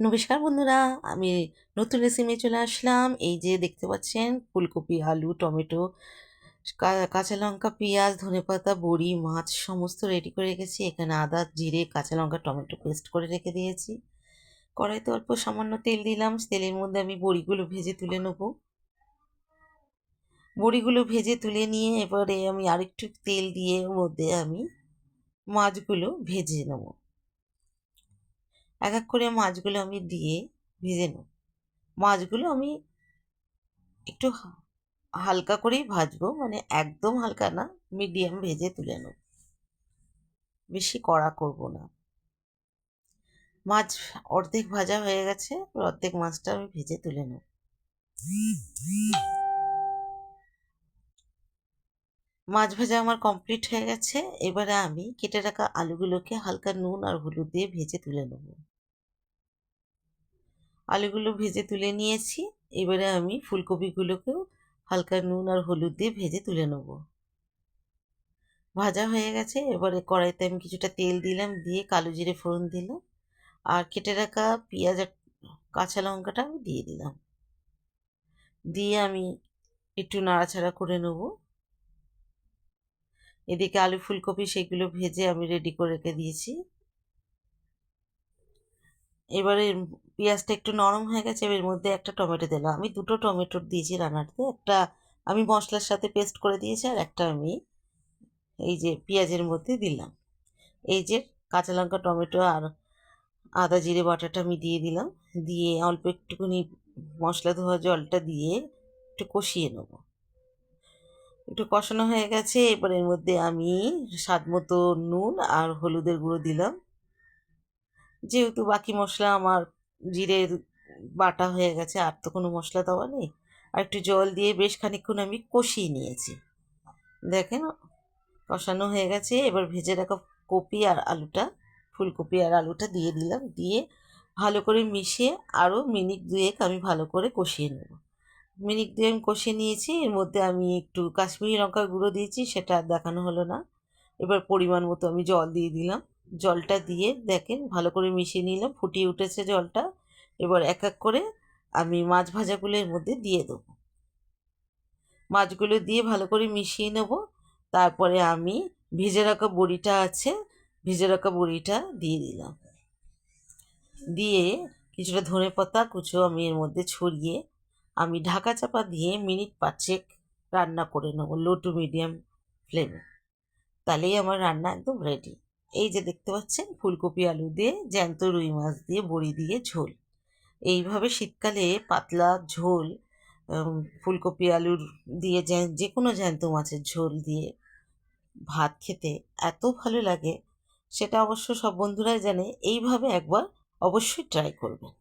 নমস্কার বন্ধুরা, আমি নতুন রেসিপি চলে আসলাম। এই যে দেখতে পাচ্ছেন, ফুলকপি, আলু, টমেটো কাঁচা লঙ্কা, পেঁয়াজ, ধনেপাতা, বড়ি, মাছ, সমস্ত রেডি করে রেখেছি। এখানে আদা, জিরে, কাঁচা লঙ্কা, টমেটো পেস্ট করে রেখে দিয়েছি। কড়াইতে অল্প সামান্য তেল দিলাম। তেলের মধ্যে আমি বড়িগুলো ভেজে তুলে নেব। বড়িগুলো ভেজে তুলে নিয়ে এবারে আমি আরেকটু তেল দিয়ে মধ্যে আমি মাছগুলো ভেজে নেব। এক এক করে মাছগুলো আমি দিয়ে ভেজে নেব। মাছগুলো আমি একটু হালকা করেই ভাজবো মানে একদম হালকা না, মিডিয়াম ভেজে তুলে নেব। বেশি কড়া করব না। মাছ অর্ধেক ভাজা হয়ে গেছে অর্ধেক মাছটা আমি ভেজে তুলে নেব। মাছ ভাজা আমার কমপ্লিট হয়ে গেছে, এবারে আমি কেটে রাখা আলুগুলোকে হালকা নুন আর হলুদ দিয়ে ভেজে তুলে নেব। আলুগুলো ভেজে তুলে নিয়েছি। এবারে আমি ফুলকপিগুলোকেও হালকা নুন আর হলুদ দিয়ে ভেজে তুলে নেব। ভাজা হয়ে গেছে। এবারে কড়াইতে আমি কিছুটা তেল দিলাম, দিয়ে কালো জিরে ফোড়ন দিলাম আর কেটে রাখা পেঁয়াজ আর কাঁচা লঙ্কাটা আমি দিয়ে দিলাম। দিয়ে আমি একটু নাড়াচাড়া করে নেব। এদিকে আলু ফুলকপি সেগুলো ভেজে আমি রেডি করে রেখে দিয়েছি। এবারে পেঁয়াজটা একটু নরম হয়ে গেছে এর মধ্যে একটা টমেটো দিলাম। আমি দুটো টমেটো দিয়েছি রান্নাতে। একটা আমি মশলার সাথে পেস্ট করে দিয়েছি আর একটা আমি এই যে পেঁয়াজের মধ্যে দিলাম। এই যে কাঁচা লঙ্কা, টমেটো আর আদা, জিরে, বাটাটা আমি দিয়ে দিলাম। দিয়ে অল্প একটুখানি মশলা ধোয়া জলটা দিয়ে একটু কষিয়ে নেব। একটু কষানো হয়ে গেছে, এবার এর মধ্যে আমি স্বাদ মতো নুন আর হলুদের গুঁড়ো দিলাম। যেহেতু বাকি মশলা আমার জিরের বাটা হয়ে গেছে, আর তো কোনো মশলা দেওয়া নেই। আর একটু জল দিয়ে বেশ খানিকক্ষণ আমি কষিয়ে নিয়েছি। দেখেন, কষানো হয়ে গেছে। এবার ভেজে রাখা কপি আর আলুটা, ফুলকপি আর আলুটা দিয়ে দিলাম। দিয়ে ভালো করে মিশিয়ে আরও মিনিট দুয়েক আমি ভালো করে কষিয়ে নেব। মিনিট দুয়ে আমি কষিয়ে নিয়েছি। এর মধ্যে আমি একটু কাশ্মীরি লঙ্কার গুঁড়ো দিয়েছি, সেটা দেখানো হলো না। এবার পরিমাণ মতো আমি জল দিয়ে দিলাম। জলটা দিয়ে দেখেন, ভালো করে মিশিয়ে নিলাম, ফুটিয়ে উঠেছে জলটা। এবার এক এক করে আমি মাছ ভাজাগুলো এর মধ্যে দিয়ে দেবো। মাছগুলো দিয়ে ভালো করে মিশিয়ে নেব। তারপরে আমি ভেজে রাখা বড়িটা আছে, ভেজে রাখা বড়িটা দিয়ে দিলাম। দিয়ে কিছুটা ধনে পাতা কুচো আমি এর মধ্যে ছড়িয়ে আমি ঢাকা চাপা দিয়ে মিনিট পাঁচেক রান্না করে নেব লো টু মিডিয়াম ফ্লেমে তাহলেই আমার রান্না একদম রেডি এই যে দেখতে পাচ্ছেন, ফুলকপি আলু দিয়ে জ্যান্ত রুই মাছ দিয়ে বড়ি দিয়ে ঝোল। এইভাবে শীতকালে পাতলা ঝোল ফুলকপি আলুর দিয়ে যে কোনো জ্যান্ত মাছের ঝোল দিয়ে ভাত খেতে এত ভালো লাগে, সেটা অবশ্য সব বন্ধুরাই জানে। এইভাবে একবার অবশ্যই ট্রাই করবেন।